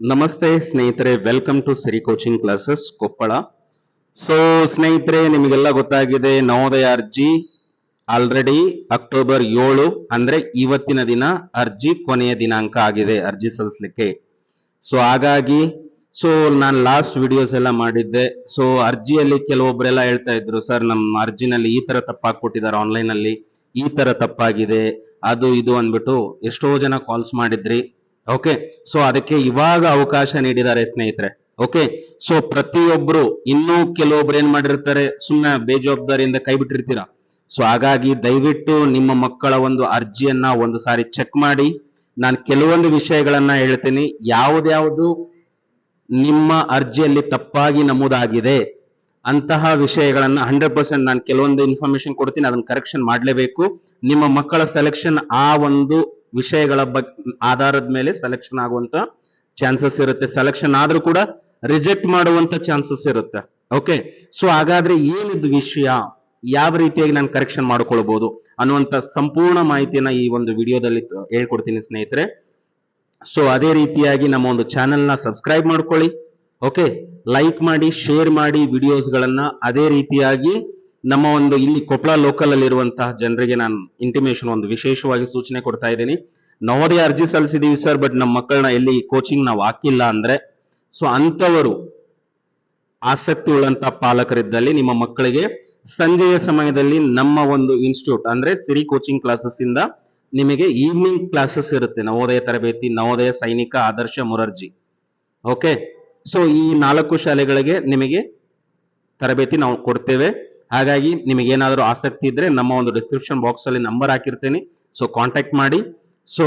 ನಮಸ್ತೆ ಸ್ನೇಹಿತರೆ welcome to Siri coaching classes Koppal. So ಸ್ನೇಹಿತರೆ, ನಿಮಗೆಲ್ಲ ಗೊತ್ತಾಗಿದೆ, ನವೋದಯ ಅರ್ಜಿ ಆಲ್ರೆಡಿ ಅಕ್ಟೋಬರ್ ಏಳು, ಅಂದ್ರೆ ಇವತ್ತಿನ ದಿನ ಅರ್ಜಿ ಕೊನೆಯ ದಿನಾಂಕ ಆಗಿದೆ, ಅರ್ಜಿ ಸಲ್ಲಿಸಲಿಕ್ಕೆ. ಸೊ ಹಾಗಾಗಿ ಸೊ ನಾನು ಲಾಸ್ಟ್ ವಿಡಿಯೋಸ್ ಎಲ್ಲ ಮಾಡಿದ್ದೆ. ಸೊ ಅರ್ಜಿಯಲ್ಲಿ ಕೆಲವೊಬ್ಬರೆಲ್ಲ ಹೇಳ್ತಾ ಇದ್ರು ಸರ್ ನಮ್ಮ ಅರ್ಜಿನಲ್ಲಿ ಈ ತರ ತಪ್ಪಾಕೊಟ್ಟಿದ್ದಾರೆ ಆನ್ಲೈನ್ ಅಲ್ಲಿ, ಈ ತರ ತಪ್ಪಾಗಿದೆ, ಅದು ಇದು ಅಂದ್ಬಿಟ್ಟು ಎಷ್ಟೋ ಜನ ಕಾಲ್ಸ್ ಮಾಡಿದ್ರಿ. ಓಕೆ ಸೊ ಅದಕ್ಕೆ ಇವಾಗ ಅವಕಾಶ ನೀಡಿದ್ದಾರೆ ಸ್ನೇಹಿತರೆ. ಓಕೆ ಸೊ ಪ್ರತಿಯೊಬ್ರು ಇನ್ನೂ ಕೆಲವೊಬ್ರು ಏನ್ ಮಾಡಿರ್ತಾರೆ? ಸುಮ್ಮನೆ ಬೇಜವಾಬ್ದಾರಿಯಿಂದ ಕೈ ಬಿಟ್ಟಿರ್ತೀರಾ? ಸೊ ಹಾಗಾಗಿ ದಯವಿಟ್ಟು ನಿಮ್ಮ ಮಕ್ಕಳ ಒಂದು ಅರ್ಜಿಯನ್ನ ಒಂದು ಸಾರಿ ಚೆಕ್ ಮಾಡಿ. ನಾನು ಕೆಲವೊಂದು ವಿಷಯಗಳನ್ನ ಹೇಳ್ತೀನಿ. ಯಾವ್ದ್ಯಾವುದು ನಿಮ್ಮ ಅರ್ಜಿಯಲ್ಲಿ ತಪ್ಪಾಗಿ ನಮೂದಾಗಿದೆ ಅಂತಹ ವಿಷಯಗಳನ್ನ ಹಂಡ್ರೆಡ್ ಪರ್ಸೆಂಟ್ ನಾನು ಕೆಲವೊಂದು ಇನ್ಫಾರ್ಮೇಶನ್ ಕೊಡ್ತೀನಿ. ಅದನ್ನ ಕರೆಕ್ಷನ್ ಮಾಡಲೇಬೇಕು. ನಿಮ್ಮ ಮಕ್ಕಳ ಸೆಲೆಕ್ಷನ್ ಆ ಒಂದು ವಿಷಯಗಳ ಬಗ್, ಆಧಾರದ ಮೇಲೆ ಸೆಲೆಕ್ಷನ್ ಆಗುವಂತ ಚಾನ್ಸಸ್ ಇರುತ್ತೆ. ಸೆಲೆಕ್ಷನ್ ಆದ್ರೂ ಕೂಡ ರಿಜೆಕ್ಟ್ ಮಾಡುವಂತ ಚಾನ್ಸಸ್ ಇರುತ್ತೆ. ಓಕೆ ಸೊ ಹಾಗಾದ್ರೆ ಏನಿದು ವಿಷಯ? ಯಾವ ರೀತಿಯಾಗಿ ನಾನು ಕರೆಕ್ಷನ್ ಮಾಡ್ಕೊಳ್ಬಹುದು ಅನ್ನುವಂತ ಸಂಪೂರ್ಣ ಮಾಹಿತಿಯನ್ನ ಈ ಒಂದು ವಿಡಿಯೋದಲ್ಲಿ ಹೇಳ್ಕೊಡ್ತೀನಿ ಸ್ನೇಹಿತರೆ. ಸೊ ಅದೇ ರೀತಿಯಾಗಿ ನಮ್ಮ ಒಂದು ಚಾನೆಲ್ನ ಸಬ್ಸ್ಕ್ರೈಬ್ ಮಾಡ್ಕೊಳ್ಳಿ. ಓಕೆ ಲೈಕ್ ಮಾಡಿ ಶೇರ್ ಮಾಡಿ ವಿಡಿಯೋಸ್ಗಳನ್ನ ಅದೇ ರೀತಿಯಾಗಿ ನಮ್ಮ ಒಂದು ಇಲ್ಲಿ ಕೊಪ್ಪಳ ಲೋಕಲ್ ಅಲ್ಲಿ ಇರುವಂತಹ ಜನರಿಗೆ ನಾನು ಇಂಟಿಮೇಶನ್ ಒಂದು ವಿಶೇಷವಾಗಿ ಸೂಚನೆ ಕೊಡ್ತಾ ಇದ್ದೀನಿ. ನವೋದಯ ಅರ್ಜಿ ಸಲ್ಲಿಸಿದೀವಿ ಸರ್ ಬಟ್ ನಮ್ಮ ಮಕ್ಕಳನ್ನ ಎಲ್ಲಿ ಕೋಚಿಂಗ್ ನಾವು ಹಾಕಿಲ್ಲ ಅಂದ್ರೆ ಸೊ ಅಂತವರು ಆಸಕ್ತಿ ಉಳ್ಳಂತ ಪಾಲಕರಿದ್ದಲ್ಲಿ ನಿಮ್ಮ ಮಕ್ಕಳಿಗೆ ಸಂಜೆಯ ಸಮಯದಲ್ಲಿ ನಮ್ಮ ಒಂದು ಇನ್ಸ್ಟಿಟ್ಯೂಟ್ ಅಂದ್ರೆ ಸಿರಿ ಕೋಚಿಂಗ್ ಕ್ಲಾಸಸ್ ಇಂದ ನಿಮಗೆ ಈವ್ನಿಂಗ್ ಕ್ಲಾಸಸ್ ಇರುತ್ತೆ. ನವೋದಯ ತರಬೇತಿ, ನವೋದಯ ಸೈನಿಕ ಆದರ್ಶ ಮುರರ್ಜಿ. ಓಕೆ ಸೊ ಈ ನಾಲ್ಕು ಶಾಲೆಗಳಿಗೆ ನಿಮಗೆ ತರಬೇತಿ ನಾವು ಕೊಡ್ತೇವೆ. ಹಾಗಾಗಿ ನಿಮಗೆ ಏನಾದರೂ ಆಸಕ್ತಿ ಇದ್ರೆ ನಮ್ಮ ಒಂದು ಡಿಸ್ಕ್ರಿಪ್ಷನ್ ಬಾಕ್ಸ್ ಅಲ್ಲಿ ನಂಬರ್ ಹಾಕಿರ್ತೀನಿ. ಸೊ ಕಾಂಟ್ಯಾಕ್ಟ್ ಮಾಡಿ. ಸೊ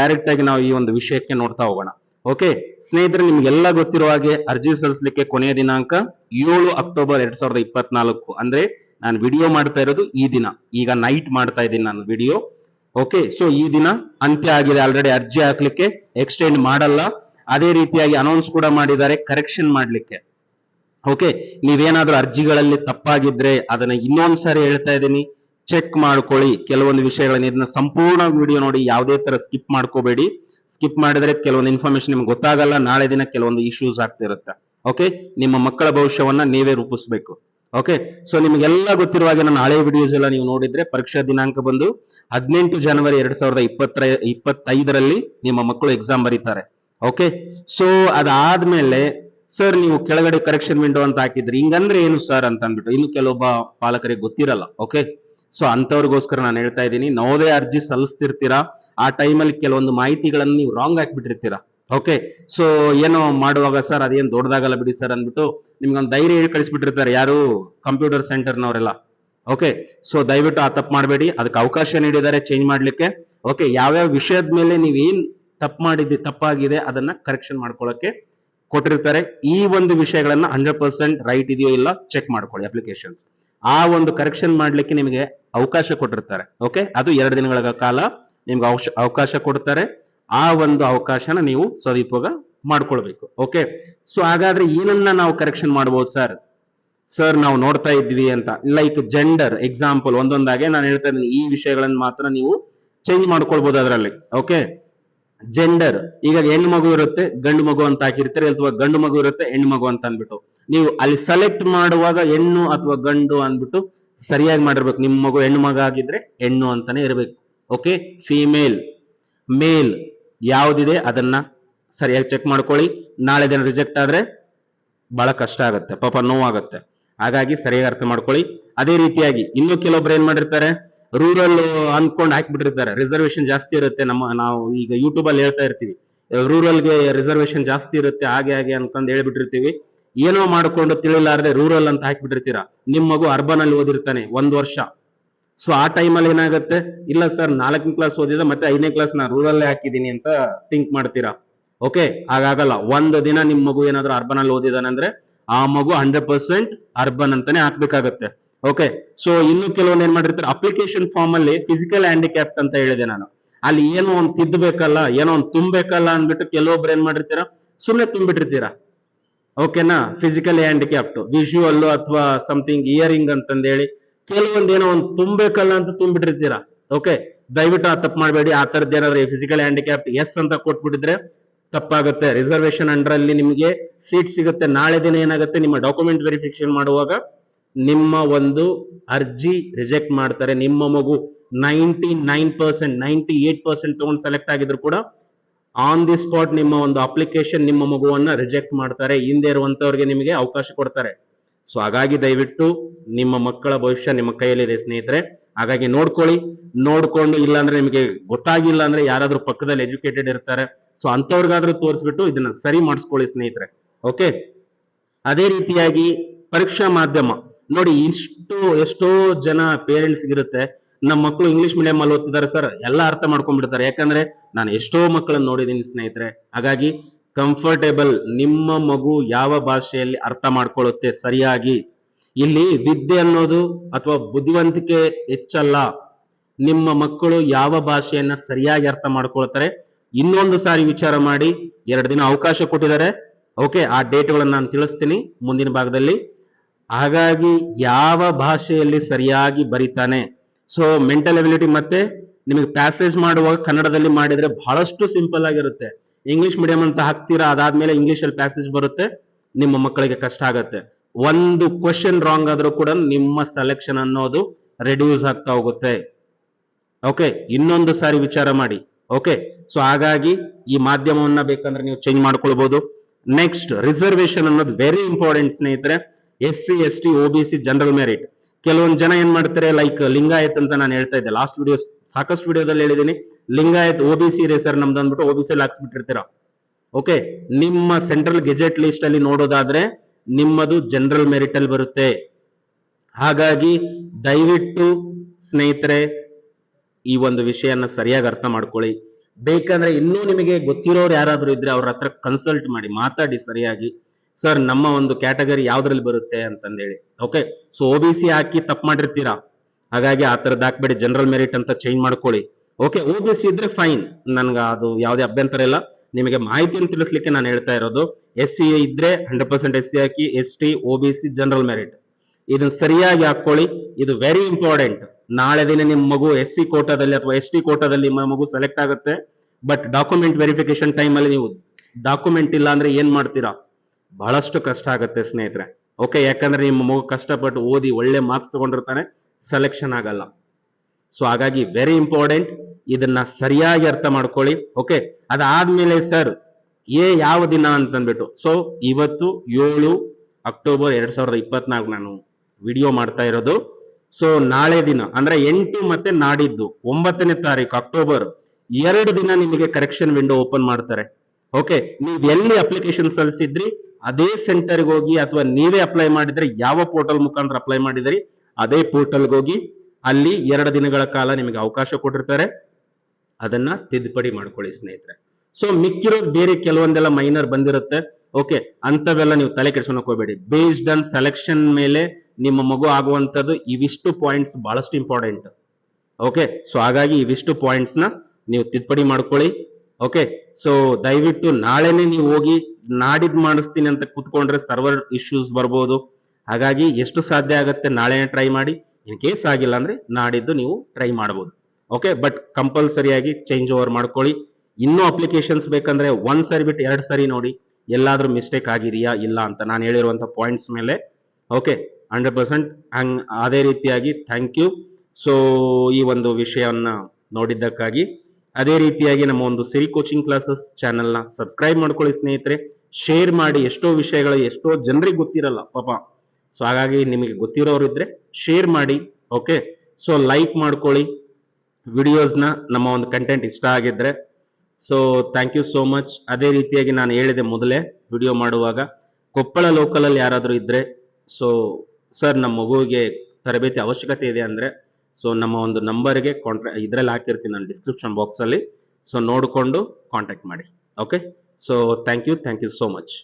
ಡೈರೆಕ್ಟ್ ಆಗಿ ನಾವು ಈ ಒಂದು ವಿಷಯಕ್ಕೆ ನೋಡ್ತಾ ಹೋಗೋಣ. ಓಕೆ ಸ್ನೇಹಿತರೆ, ನಿಮ್ಗೆಲ್ಲ ಗೊತ್ತಿರುವ ಹಾಗೆ ಅರ್ಜಿ ಸಲ್ಲಿಸಲಿಕ್ಕೆ ಕೊನೆಯ ದಿನಾಂಕ ಏಳು ಅಕ್ಟೋಬರ್ ಎರಡ್ ಸಾವಿರದ ಇಪ್ಪತ್ನಾಲ್ಕು. ಅಂದ್ರೆ ನಾನು ವಿಡಿಯೋ ಮಾಡ್ತಾ ಇರೋದು ಈ ದಿನ. ಈಗ ನೈಟ್ ಮಾಡ್ತಾ ಇದ್ದೀನಿ ನಾನು ವಿಡಿಯೋ ಓಕೆ ಸೊ ಈ ದಿನ ಅಂತ್ಯ ಆಗಿದೆ. ಆಲ್ರೆಡಿ ಅರ್ಜಿ ಹಾಕ್ಲಿಕ್ಕೆ ಎಕ್ಸ್ಟೆಂಡ್ ಮಾಡಲ್ಲ. ಅದೇ ರೀತಿಯಾಗಿ ಅನೌನ್ಸ್ ಕೂಡ ಮಾಡಿದ್ದಾರೆ. ಕರೆಕ್ಷನ್ ಮಾಡ್ಲಿಕ್ಕೆ. ಓಕೆ ನೀವೇನಾದ್ರೂ ಅರ್ಜಿಗಳಲ್ಲಿ ತಪ್ಪಾಗಿದ್ರೆ ಅದನ್ನ ಇನ್ನೊಂದ್ಸಾರಿ ಹೇಳ್ತಾ ಇದ್ದೀನಿ. ಚೆಕ್ ಮಾಡ್ಕೊಳ್ಳಿ. ಕೆಲವೊಂದು ವಿಷಯಗಳನ್ನ ಇದನ್ನ ಸಂಪೂರ್ಣ ವಿಡಿಯೋ ನೋಡಿ, ಯಾವುದೇ ತರ ಸ್ಕಿಪ್ ಮಾಡ್ಕೋಬೇಡಿ. ಸ್ಕಿಪ್ ಮಾಡಿದ್ರೆ ಕೆಲವೊಂದು ಇನ್ಫಾರ್ಮೇಶನ್ ನಿಮ್ಗೆ ಗೊತ್ತಾಗಲ್ಲ, ನಾಳೆ ದಿನ ಕೆಲವೊಂದು ಇಶ್ಯೂಸ್ ಆಗ್ತಿರುತ್ತೆ ಓಕೆ ನಿಮ್ಮ ಮಕ್ಕಳ ಭವಿಷ್ಯವನ್ನ ನೀವೇ ರೂಪಿಸ್ಬೇಕು. ಓಕೆ ಸೊ ನಿಮಗೆಲ್ಲ ಗೊತ್ತಿರುವ ಹಾಗೆ ನನ್ನ ಹಳೆ ವಿಡಿಯೋಸ್ ಎಲ್ಲ ನೀವು ನೋಡಿದ್ರೆ ಪರೀಕ್ಷಾ ದಿನಾಂಕ ಬಂದು ಹದಿನೆಂಟು ಜನವರಿ ಎರಡ್ ಸಾವಿರದ ಇಪ್ಪತ್ತರ, ಇಪ್ಪತ್ತೈದರಲ್ಲಿ ನಿಮ್ಮ ಮಕ್ಕಳು ಎಕ್ಸಾಮ್ ಬರೀತಾರೆ. ಓಕೆ ಸೊ ಅದಾದ್ಮೇಲೆ ಸರ್ ನೀವು ಕೆಳಗಡೆ ಕರೆಕ್ಷನ್ ವಿಂಡೋ ಅಂತ ಹಾಕಿದ್ರಿ. ಹಿಂಗಂದ್ರೆ ಏನು ಸರ್ ಅಂತ ಅಂದ್ಬಿಟ್ಟು, ಇನ್ನು ಕೆಲವೊಬ್ಬ ಪಾಲಕರಿಗೆ ಗೊತ್ತಿರಲ್ಲ ಓಕೆ ಸೊ ಅಂತವ್ರಿಗೋಸ್ಕರ ನಾನು ಹೇಳ್ತಾ ಇದ್ದೀನಿ, ನವೋದಯ ಅರ್ಜಿ ಸಲ್ಲಿಸ್ತಿರ್ತೀರಾ? ಆ ಟೈಮಲ್ಲಿ ಕೆಲವೊಂದು ಮಾಹಿತಿಗಳನ್ನು ನೀವು ರಾಂಗ್ ಹಾಕ್ಬಿಟ್ಟಿರ್ತೀರಾ ಓಕೆ ಸೊ ಏನೋ ಮಾಡುವಾಗ ಸರ್ ಅದೇನು ದೊಡ್ಡದಾಗಲ್ಲ ಬಿಡಿ ಸರ್ ಅಂದ್ಬಿಟ್ಟು, ನಿಮ್ಗೊಂದು ಧೈರ್ಯ ಹೇಳಿ ಕಳಿಸ್ಬಿಟ್ಟಿರ್ತಾರೆ ಯಾರು ಕಂಪ್ಯೂಟರ್ ಸೆಂಟರ್ನವರೆಲ್ಲ ಓಕೆ ಸೊ ದಯವಿಟ್ಟು ಆ ತಪ್ಪು ಮಾಡಬೇಡಿ, ಅದಕ್ಕೆ ಅವಕಾಶ ನೀಡಿದ್ದಾರೆ ಚೇಂಜ್ ಮಾಡಲಿಕ್ಕೆ ಓಕೆ ಯಾವ್ಯಾವ ವಿಷಯದ ಮೇಲೆ ನೀವು ಏನ್ ತಪ್ಪು ಮಾಡಿದ್ದೆ, ತಪ್ಪಾಗಿದೆ, ಅದನ್ನ ಕರೆಕ್ಷನ್ ಮಾಡ್ಕೊಳ್ಳೋಕೆ ಕೊಟ್ಟಿರ್ತಾರೆ. ಈ ಒಂದು ವಿಷಯಗಳನ್ನ ಹಂಡ್ರೆಡ್ ಪರ್ಸೆಂಟ್ ರೈಟ್ ಇದೆಯೋ ಇಲ್ಲ ಚೆಕ್ ಮಾಡ್ಕೊಳ್ಳಿ ಅಪ್ಲಿಕೇಶನ್ಸ್ ಆ ಒಂದು ಕರೆಕ್ಷನ್ ಮಾಡ್ಲಿಕ್ಕೆ ನಿಮಗೆ ಅವಕಾಶ ಕೊಟ್ಟಿರ್ತಾರೆ. ಓಕೆ ಅದು ಎರಡು ದಿನಗಳ ಕಾಲ ನಿಮ್ಗೆ ಅವಕಾಶ ಕೊಡ್ತಾರೆ. ಆ ಒಂದು ಅವಕಾಶನ ನೀವು ಸದುಪಯೋಗ ಮಾಡ್ಕೊಳ್ಬೇಕು. ಓಕೆ ಸೊ ಹಾಗಾದ್ರೆ ಏನನ್ನ ನಾವು ಕರೆಕ್ಷನ್ ಮಾಡ್ಬೋದು ಸರ್ ಸರ್ ನಾವು ನೋಡ್ತಾ ಇದ್ವಿ ಅಂತ. ಲೈಕ್ ಜೆಂಡರ್ ಎಕ್ಸಾಂಪಲ್ ಒಂದೊಂದಾಗೆ ನಾನು ಹೇಳ್ತಾ ಇದ್ದೀನಿ. ಈ ವಿಷಯಗಳನ್ನ ಮಾತ್ರ ನೀವು ಚೇಂಜ್ ಮಾಡ್ಕೊಳ್ಬಹುದು ಅದರಲ್ಲಿ. ಓಕೆ ಜೆಂಡರ್ ಈಗ ಹೆಣ್ಣು ಮಗು ಇರುತ್ತೆ, ಗಂಡು ಮಗು ಅಂತ ಹಾಕಿರ್ತಾರೆ, ಅಥವಾ ಗಂಡು ಮಗು ಇರುತ್ತೆ, ಹೆಣ್ಣು ಮಗು ಅಂತ ಅಂದ್ಬಿಟ್ಟು. ನೀವು ಅಲ್ಲಿ ಸೆಲೆಕ್ಟ್ ಮಾಡುವಾಗ ಹೆಣ್ಣು ಅಥವಾ ಗಂಡು ಅಂದ್ಬಿಟ್ಟು ಸರಿಯಾಗಿ ಮಾಡಿರ್ಬೇಕು. ನಿಮ್ಮ ಮಗು ಹೆಣ್ಣು ಮಗ ಆಗಿದ್ರೆ ಹೆಣ್ಣು ಅಂತಾನೆ ಇರಬೇಕು. ಓಕೆ ಫಿಮೇಲ್ ಮೇಲ್ ಯಾವ್ದಿದೆ? ಅದನ್ನ ಸರಿಯಾಗಿ ಚೆಕ್ ಮಾಡ್ಕೊಳ್ಳಿ. ನಾಳೆ ದಿನ ರಿಜೆಕ್ಟ್ ಆದ್ರೆ ಬಹಳ ಕಷ್ಟ ಆಗುತ್ತೆ. ಪಾಪ ನೋವಾಗುತ್ತೆ. ಹಾಗಾಗಿ ಸರಿಯಾಗಿ ಅರ್ಥ ಮಾಡ್ಕೊಳ್ಳಿ. ಅದೇ ರೀತಿಯಾಗಿ ಇನ್ನು ಕೆಲವೊಬ್ರು ಏನ್ ಮಾಡಿರ್ತಾರೆ? ರೂರಲ್ ಅನ್ಕೊಂಡ್ ಹಾಕ್ಬಿಟ್ಟಿರ್ತಾರೆ. ರಿಸರ್ವೇಶನ್ ಜಾಸ್ತಿ ಇರುತ್ತೆ ನಮ್ಮ, ನಾವು ಈಗ ಯೂಟ್ಯೂಬ್ ಅಲ್ಲಿ ಹೇಳ್ತಾ ಇರ್ತೀವಿ. ರೂರಲ್ಗೆ ರಿಸರ್ವೇಶನ್ ಜಾಸ್ತಿ ಇರುತ್ತೆ, ಹಾಗೆ ಹಾಗೆ ಅನ್ಕೊಂಡ್ ಹೇಳ್ಬಿಟ್ಟಿರ್ತೀವಿ. ಏನೋ ಮಾಡ್ಕೊಂಡು ತಿಳಿಲಾರದೆ ರೂರಲ್ ಅಂತ ಹಾಕ್ಬಿಟ್ಟಿರ್ತೀರಾ? ನಿಮ್ ಮಗು ಅರ್ಬನ್ ಅಲ್ಲಿ ಓದಿರ್ತಾನೆ ಒಂದ್ ವರ್ಷ. ಸೊ ಆ ಟೈಮಲ್ಲಿ ಏನಾಗುತ್ತೆ? ಇಲ್ಲ ಸರ್ ನಾಲ್ಕನೇ ಕ್ಲಾಸ್ ಓದಿದ, ಮತ್ತೆ ಐದನೇ ಕ್ಲಾಸ್ ನಾ ರೂರಲ್ಲೇ ಹಾಕಿದೀನಿ ಅಂತ ಥಿಂಕ್ ಮಾಡ್ತೀರಾ? ಓಕೆ ಹಾಗಾಗಲ್ಲ. ಒಂದು ದಿನ ನಿಮ್ ಮಗು ಏನಾದ್ರೂ ಅರ್ಬನ್ ಅಲ್ಲಿ ಓದಿದಾನೆ ಅಂದ್ರೆ, ಆ ಮಗು ಹಂಡ್ರೆಡ್ ಪರ್ಸೆಂಟ್ ಅರ್ಬನ್ ಅಂತಾನೆ ಹಾಕ್ಬೇಕಾಗತ್ತೆ. ಓಕೆ ಸೊ ಇನ್ನು ಕೆಲವೊಂದು ಏನ್ ಮಾಡಿರ್ತಾರೆ ಅಪ್ಲಿಕೇಶನ್ ಫಾರ್ಮ್ ಅಲ್ಲಿ ಫಿಸಿಕಲ್ ಹ್ಯಾಂಡಿಕ್ಯಾಪ್ಟ್ ಅಂತ ಹೇಳಿದೆ ನಾನು. ಅಲ್ಲಿ ಏನೋ ಒಂದು ತಿದ್ದಬೇಕಲ್ಲ ಏನೋ ಒಂದು ತುಂಬಬೇಕಲ್ಲ ಅಂದ್ಬಿಟ್ಟು ಕೆಲವೊಬ್ರು ಏನ್ ಮಾಡಿರ್ತೀರ ಸುಮ್ಮನೆ ತುಂಬಿಟ್ಟಿರ್ತೀರಾ? ಓಕೆನಾ ಫಿಸಿಕಲ್ ಹ್ಯಾಂಡಿಕ್ಯಾಪ್ಟ್ ವಿಜುವಲ್ ಅಥವಾ ಸಮಥಿಂಗ್ ಇಯರಿಂಗ್ ಅಂತಂದೇಳಿ ಕೆಲವೊಂದ್ ಏನೋ ಒಂದು ತುಂಬಬೇಕಲ್ಲ ಅಂತ ತುಂಬಿಟ್ಟಿರ್ತೀರಾ? ಓಕೆ ದಯವಿಟ್ಟು ಆ ತಪ್ಪು ಮಾಡಬೇಡಿ, ಆ ತರದ್ದು ಏನಾದ್ರೆ ಫಿಸಿಕಲ್ ಹ್ಯಾಂಡಿಕ್ಯಾಪ್ ಎಸ್ ಅಂತ ಕೊಟ್ಬಿಟ್ಟಿದ್ರೆ ತಪ್ಪಾಗುತ್ತೆ. ರಿಸರ್ವೇಶನ್ ಅಂಡರ್ ಅಲ್ಲಿ ನಿಮಗೆ ಸೀಟ್ ಸಿಗುತ್ತೆ. ನಾಳೆ ದಿನ ಏನಾಗುತ್ತೆ, ನಿಮ್ಮ ಡಾಕ್ಯುಮೆಂಟ್ ವೆರಿಫಿಕೇಶನ್ ಮಾಡುವಾಗ ನಿಮ್ಮ ಒಂದು ಅರ್ಜಿ ರಿಜೆಕ್ಟ್ ಮಾಡ್ತಾರೆ. ನಿಮ್ಮ ಮಗು ninety nine percent ninety eight percent ತಗೊಂಡು ಸೆಲೆಕ್ಟ್ ಆಗಿದ್ರು ಕೂಡ ಆನ್ ದಿ ಸ್ಪಾಟ್ ನಿಮ್ಮ ಒಂದು ಅಪ್ಲಿಕೇಶನ್ ನಿಮ್ಮ ಮಗುವನ್ನ ರಿಜೆಕ್ಟ್ ಮಾಡ್ತಾರೆ. ಹಿಂದೆ ಇರುವಂತವ್ರಿಗೆ ನಿಮಗೆ ಅವಕಾಶ ಕೊಡ್ತಾರೆ. ಸೊ ಹಾಗಾಗಿ ದಯವಿಟ್ಟು ನಿಮ್ಮ ಮಕ್ಕಳ ಭವಿಷ್ಯ ನಿಮ್ಮ ಕೈಯಲ್ಲಿದೆ ಸ್ನೇಹಿತರೆ. ಹಾಗಾಗಿ ನೋಡ್ಕೊಳ್ಳಿ. ನೋಡ್ಕೊಂಡು ಇಲ್ಲಾಂದ್ರೆ ನಿಮಗೆ ಗೊತ್ತಾಗಿಲ್ಲ ಅಂದ್ರೆ ಯಾರಾದ್ರೂ ಪಕ್ಕದಲ್ಲಿ ಎಜುಕೇಟೆಡ್ ಇರ್ತಾರೆ. ಸೊ ಅಂತವ್ರಿಗಾದ್ರೂ ತೋರಿಸ್ಬಿಟ್ಟು ಇದನ್ನ ಸರಿ ಮಾಡಿಸ್ಕೊಳ್ಳಿ ಸ್ನೇಹಿತರೆ. ಓಕೆ ಅದೇ ರೀತಿಯಾಗಿ ಪರೀಕ್ಷಾ ಮಾಧ್ಯಮ. ನೋಡಿ, ಇಷ್ಟು, ಎಷ್ಟೋ ಜನ ಪೇರೆಂಟ್ಸ್ ಇರುತ್ತೆ. ನಮ್ಮ ಮಕ್ಕಳು ಇಂಗ್ಲಿಷ್ ಮೀಡಿಯಂ ಅಲ್ಲಿ ಓದ್ತಿದ್ದಾರೆ ಸರ್ ಎಲ್ಲ ಅರ್ಥ ಮಾಡ್ಕೊಂಡ್ಬಿಡ್ತಾರೆ. ಯಾಕಂದ್ರೆ ನಾನು ಎಷ್ಟೋ ಮಕ್ಕಳನ್ನ ನೋಡಿದ್ದೀನಿ ಸ್ನೇಹಿತರೆ. ಹಾಗಾಗಿ ಕಂಫರ್ಟೇಬಲ್ ನಿಮ್ಮ ಮಗು ಯಾವ ಭಾಷೆಯಲ್ಲಿ ಅರ್ಥ ಮಾಡ್ಕೊಳ್ಳುತ್ತೆ ಸರಿಯಾಗಿ. ಇಲ್ಲಿ ವಿದ್ಯೆ ಅನ್ನೋದು ಅಥವಾ ಬುದ್ಧಿವಂತಿಕೆ ಹೆಚ್ಚಲ್ಲ. ನಿಮ್ಮ ಮಕ್ಕಳು ಯಾವ ಭಾಷೆಯನ್ನ ಸರಿಯಾಗಿ ಅರ್ಥ ಮಾಡ್ಕೊಳ್ತಾರೆ? ಇನ್ನೊಂದು ಸಾರಿ ವಿಚಾರ ಮಾಡಿ, ಎರಡು ದಿನ ಅವಕಾಶ ಕೊಟ್ಟಿದ್ದಾರೆ. ಓಕೆ ಆ ಡೇಟ್ಗಳನ್ನು ನಾನು ತಿಳಿಸ್ತೀನಿ. ಮುಂದಿನ ಭಾಗದಲ್ಲಿ ಹಾಗಾಗಿ ಯಾವ ಭಾಷೆಯಲ್ಲಿ ಸರಿಯಾಗಿ ಬರಿತಾನೆ? ಸೊ ಮೆಂಟಲ್ ಎಬಿಲಿಟಿ ಮತ್ತೆ ನಿಮಗೆ ಪ್ಯಾಸೇಜ್ ಮಾಡುವಾಗ ಕನ್ನಡದಲ್ಲಿ ಮಾಡಿದ್ರೆ ಬಹಳಷ್ಟು ಸಿಂಪಲ್ ಆಗಿರುತ್ತೆ. ಇಂಗ್ಲಿಷ್ ಮೀಡಿಯಂ ಅಂತ ಹಾಕ್ತೀರಾ? ಅದಾದ್ಮೇಲೆ ಇಂಗ್ಲಿಷ್ ಅಲ್ಲಿ ಪ್ಯಾಸೇಜ್ ಬರುತ್ತೆ. ನಿಮ್ಮ ಮಕ್ಕಳಿಗೆ ಕಷ್ಟ ಆಗುತ್ತೆ. ಒಂದು ಕ್ವಶನ್ ರಾಂಗ್ ಆದ್ರೂ ಕೂಡ ನಿಮ್ಮ ಸೆಲೆಕ್ಷನ್ ಅನ್ನೋದು ರೆಡ್ಯೂಸ್ ಆಗ್ತಾ ಹೋಗುತ್ತೆ. ಓಕೆ ಇನ್ನೊಂದು ಸಾರಿ ವಿಚಾರ ಮಾಡಿ. ಓಕೆ ಸೊ ಹಾಗಾಗಿ ಈ ಮಾಧ್ಯಮವನ್ನ ಬೇಕಂದ್ರೆ ನೀವು ಚೇಂಜ್ ಮಾಡ್ಕೊಳ್ಬಹುದು ನೆಕ್ಸ್ಟ್ ರಿಸರ್ವೇಶನ್ ಅನ್ನೋದು ವೆರಿ ಇಂಪಾರ್ಟೆಂಟ್ ಸ್ನೇಹಿತರೆ. S C, S T O B C general merit ಕೆಲವೊಂದು ಜನ ಏನ್ ಮಾಡ್ತಾರೆ ಲೈಕ್ ಲಿಂಗಾಯತ್ ಅಂತ ನಾನು ಹೇಳ್ತಾ ಇದ್ದೆ. ಲಾಸ್ಟ್ ವಿಡಿಯೋ ಸಾಕಷ್ಟು ವಿಡಿಯೋದಲ್ಲಿ ಹೇಳಿದ್ದೀನಿ ಲಿಂಗಾಯತ್, ಓ ಬಿ ಸಿ ಇದೆ ಸರ್ ನಮ್ದು ಅಂದ್ಬಿಟ್ಟು ಓ ಬಿ ಸಿ ಹಾಕ್ಸ್ಬಿಟ್ಟಿರ್ತೀರಾ. ಓಕೆ ನಿಮ್ಮ ಸೆಂಟ್ರಲ್ ಗೆಜೆಟ್ ಲಿಸ್ಟ್ ಅಲ್ಲಿ ನೋಡೋದಾದ್ರೆ ನಿಮ್ಮದು ಜನರಲ್ ಮೆರಿಟ್ ಅಲ್ಲಿ ಬರುತ್ತೆ. ಹಾಗಾಗಿ ದಯವಿಟ್ಟು ಸ್ನೇಹಿತರೆ, ಈ ಒಂದು ವಿಷಯನ ಸರಿಯಾಗಿ ಅರ್ಥ ಮಾಡ್ಕೊಳ್ಳಿ. ಬೇಕಂದ್ರೆ ಇನ್ನೂ ನಿಮಗೆ ಗೊತ್ತಿರೋರು ಯಾರಾದ್ರೂ ಇದ್ರೆ ಅವ್ರ ಹತ್ರ ಕನ್ಸಲ್ಟ್ ಮಾಡಿ, ಮಾತಾಡಿ ಸರಿಯಾಗಿ. ಸರ್ ನಮ್ಮ ಒಂದು ಕ್ಯಾಟಗರಿ ಯಾವ್ದ್ರಲ್ಲಿ ಬರುತ್ತೆ ಅಂತಂದೇಳಿ. Okay so O B C ಹಾಕಿ ತಪ್ಪು ಮಾಡಿರ್ತೀರಾ? ಹಾಗಾಗಿ ಆ ಥರದ್ದು ಹಾಕ್ಬೇಡಿ. ಜನರಲ್ ಮೆರಿಟ್ ಅಂತ ಚೇಂಜ್ ಮಾಡ್ಕೊಳ್ಳಿ. ಓಕೆ ಓ ಬಿ ಸಿ ಇದ್ರೆ ಫೈನ್ ನನ್ಗೆ ಅದು ಯಾವುದೇ ಅಭ್ಯಂತರ ಇಲ್ಲ. ನಿಮಗೆ ಮಾಹಿತಿಯನ್ನು ತಿಳಿಸ್ಲಿಕ್ಕೆ ನಾನು ಹೇಳ್ತಾ ಇರೋದು ಎಸ್ ಸಿ ಇದ್ರೆ ಹಂಡ್ರೆಡ್ ಪರ್ಸೆಂಟ್ ಎಸ್ ಸಿ ಹಾಕಿ S T O B C general merit ಇದನ್ನ ಸರಿಯಾಗಿ ಹಾಕೊಳ್ಳಿ ಇದು ವೆರಿ ಇಂಪಾರ್ಟೆಂಟ್ ನಾಳೆ ದಿನ ನಿಮ್ಮ ಮಗು ಎಸ್ ಸಿ ಕೋಟಾದಲ್ಲಿ ಅಥವಾ ಎಸ್ ಟಿ ಕೋಟಾದಲ್ಲಿ ನಿಮ್ಮ ಮಗು ಸೆಲೆಕ್ಟ್ ಆಗುತ್ತೆ. ಬಟ್ ಡಾಕ್ಯುಮೆಂಟ್ ವೆರಿಫಿಕೇಶನ್ ಟೈಮ್ ಅಲ್ಲಿ ನೀವು ಡಾಕ್ಯುಮೆಂಟ್ ಇಲ್ಲ ಅಂದ್ರೆ ಏನ್ ಮಾಡ್ತೀರಾ? ಬಹಳಷ್ಟು ಕಷ್ಟ ಆಗುತ್ತೆ ಸ್ನೇಹಿತರೆ. ಓಕೆ ಯಾಕಂದ್ರೆ ನಿಮ್ಮ ಮಗು ಕಷ್ಟಪಟ್ಟು ಓದಿ ಒಳ್ಳೆ ಮಾರ್ಕ್ಸ್ ತಗೊಂಡಿರ್ತಾನೆ ಸೆಲೆಕ್ಷನ್ ಆಗಲ್ಲ. ಸೊ ಹಾಗಾಗಿ ವೆರಿ ಇಂಪಾರ್ಟೆಂಟ್ ಇದನ್ನ ಸರಿಯಾಗಿ ಅರ್ಥ ಮಾಡ್ಕೊಳ್ಳಿ. ಓಕೆ ಅದಾದ್ಮೇಲೆ ಸರ್ ಏ ಯಾವ ದಿನ ಅಂತಂದ್ಬಿಟ್ಟು. ಸೊ ಇವತ್ತು ಏಳು ಅಕ್ಟೋಬರ್ ಎರಡ್ ಸಾವಿರದ ಇಪ್ಪತ್ನಾಲ್ಕು ನಾನು ವಿಡಿಯೋ ಮಾಡ್ತಾ ಇರೋದು. ಸೊ ನಾಳೆ ದಿನ, ಅಂದ್ರೆ ಎಂಟು ಮತ್ತೆ ನಾಡಿದ್ದು, ಒಂಬತ್ತನೇ ತಾರೀಕು, ಅಕ್ಟೋಬರ್ ಎರಡು ದಿನ ನಿಮಗೆ ಕರೆಕ್ಷನ್ ವಿಂಡೋ ಓಪನ್ ಮಾಡ್ತಾರೆ. ಓಕೆ ನೀವು ಎಲ್ಲಿ ಅಪ್ಲಿಕೇಶನ್ ಸಲ್ಲಿಸಿದ್ರಿ ಅದೇ ಸೆಂಟರ್ಗೆ ಹೋಗಿ ಅಥವಾ ನೀವೇ ಅಪ್ಲೈ ಮಾಡಿದ್ರೆ ಯಾವ ಪೋರ್ಟಲ್ ಮುಖಾಂತರ ಅಪ್ಲೈ ಮಾಡಿದಿರಿ, ಅದೇ ಪೋರ್ಟಲ್ಗೆ ಹೋಗಿ ಅಲ್ಲಿ ಎರಡು ದಿನಗಳ ಕಾಲ ನಿಮಗೆ ಅವಕಾಶ ಕೊಟ್ಟಿರ್ತಾರೆ. ಅದನ್ನ ತಿದ್ದುಪಡಿ ಮಾಡ್ಕೊಳ್ಳಿ ಸ್ನೇಹಿತರೆ. ಸೊ ಮಿಕ್ಕಿರೋದು ಬೇರೆ ಕೆಲವೊಂದೆಲ್ಲ ಮೈನರ್ ಬಂದಿರುತ್ತೆ. ಓಕೆ ಅಂತವೆಲ್ಲ ನೀವು ತಲೆ ಕೆಡ್ಸ್ಕೊಳಕ್ ಹೋಗ್ಬೇಡಿ. ಬೇಸ್ಡ್ ಆನ್ ಸೆಲೆಕ್ಷನ್ ಮೇಲೆ ನಿಮ್ಮ ಮಗು ಆಗುವಂತದ್ದು ಇವಿಷ್ಟು ಪಾಯಿಂಟ್ಸ್ ಬಹಳಷ್ಟು ಇಂಪಾರ್ಟೆಂಟ್ ಓಕೆ ಸೊ ಹಾಗಾಗಿ ಇವಿಷ್ಟು ಪಾಯಿಂಟ್ಸ್ನ ನೀವು ತಿದ್ದುಪಡಿ ಮಾಡ್ಕೊಳ್ಳಿ. ಓಕೆ ಸೊ ದಯವಿಟ್ಟು ನಾಳೆನೆ ನೀವು ಹೋಗಿ ನಾಡಿದ್ ಮಾಡಿಸ್ತೀನಿ ಅಂತ ಕುತ್ಕೊಂಡ್ರೆ ಸರ್ವರ್ ಇಶ್ಯೂಸ್ ಬರ್ಬೋದು. ಹಾಗಾಗಿ ಎಷ್ಟು ಸಾಧ್ಯ ಆಗುತ್ತೆ ನಾಳೆನೆ ಟ್ರೈ ಮಾಡಿ. ಇನ್ ಕೇಸ್ ಆಗಿಲ್ಲ ಅಂದ್ರೆ ನಾಡಿದ್ದು ನೀವು ಟ್ರೈ ಮಾಡಬಹುದು ಓಕೆ ಬಟ್ ಕಂಪಲ್ಸರಿಯಾಗಿ ಚೇಂಜ್ ಓವರ್ ಮಾಡ್ಕೊಳ್ಳಿ. ಇನ್ನೂ ಅಪ್ಲಿಕೇಶನ್ಸ್ ಬೇಕಂದ್ರೆ ಒಂದ್ ಸರಿ ಬಿಟ್ಟು ಎರಡು ಸರಿ ನೋಡಿ. ಎಲ್ಲಾದ್ರೂ ಮಿಸ್ಟೇಕ್ ಆಗಿದೆಯಾ ಇಲ್ಲ ಅಂತ ನಾನು ಹೇಳಿರುವಂತ ಪಾಯಿಂಟ್ಸ್ ಮೇಲೆ. ಓಕೆ ಹಂಡ್ರೆಡ್ ಪರ್ಸೆಂಟ್ ಹಂಗ್ ಅದೇ ರೀತಿಯಾಗಿ ಥ್ಯಾಂಕ್ ಯು ಸೊ ಈ ಒಂದು ವಿಷಯವನ್ನ ನೋಡಿದ್ದಕ್ಕಾಗಿ ಅದೇ ರೀತಿಯಾಗಿ ನಮ್ಮ ಒಂದು ಸಿರಿ ಕೋಚಿಂಗ್ ಕ್ಲಾಸಸ್ ಚಾನೆಲ್ನ ಸಬ್ಸ್ಕ್ರೈಬ್ ಮಾಡ್ಕೊಳ್ಳಿ ಸ್ನೇಹಿತರೆ. ಶೇರ್ ಮಾಡಿ ಎಷ್ಟೋ ವಿಷಯಗಳು ಎಷ್ಟೋ ಜನರಿಗೆ ಗೊತ್ತಿರಲ್ಲ ಪಾಪ. ಸೊ ಹಾಗಾಗಿ ನಿಮಗೆ ಗೊತ್ತಿರೋರು ಇದ್ರೆ ಶೇರ್ ಮಾಡಿ ಓಕೆ ಸೊ ಲೈಕ್ ಮಾಡ್ಕೊಳ್ಳಿ. ವಿಡಿಯೋಸ್ನ ನಮ್ಮ ಒಂದು ಕಂಟೆಂಟ್ ಇಷ್ಟ ಆಗಿದ್ರೆ. So thank you so much ಅದೇ ರೀತಿಯಾಗಿ ನಾನು ಹೇಳಿದೆ ಮೊದಲೇ ವಿಡಿಯೋ ಮಾಡುವಾಗ. ಕೊಪ್ಪಳ ಲೋಕಲಲ್ಲಿ ಯಾರಾದರೂ ಇದ್ರೆ ಸೊ ಸರ್ ನಮ್ಮ ಮಗುವಿಗೆ ತರಬೇತಿ ಅವಶ್ಯಕತೆ ಇದೆ ಅಂದ್ರೆ ಸೊ ನಮ್ಮ ಒಂದು ನಂಬರ್ಗೆ ಕಾಂಟ್ರಾ ಇದರಲ್ಲಿ ಹಾಕಿರ್ತೀನಿ ನಾನು ಡಿಸ್ಕ್ರಿಪ್ಷನ್ ಬಾಕ್ಸ್ ಅಲ್ಲಿ. ಸೊ ನೋಡಿಕೊಂಡು ಕಾಂಟ್ಯಾಕ್ಟ್ ಮಾಡಿ. Okay so thank you thank you so much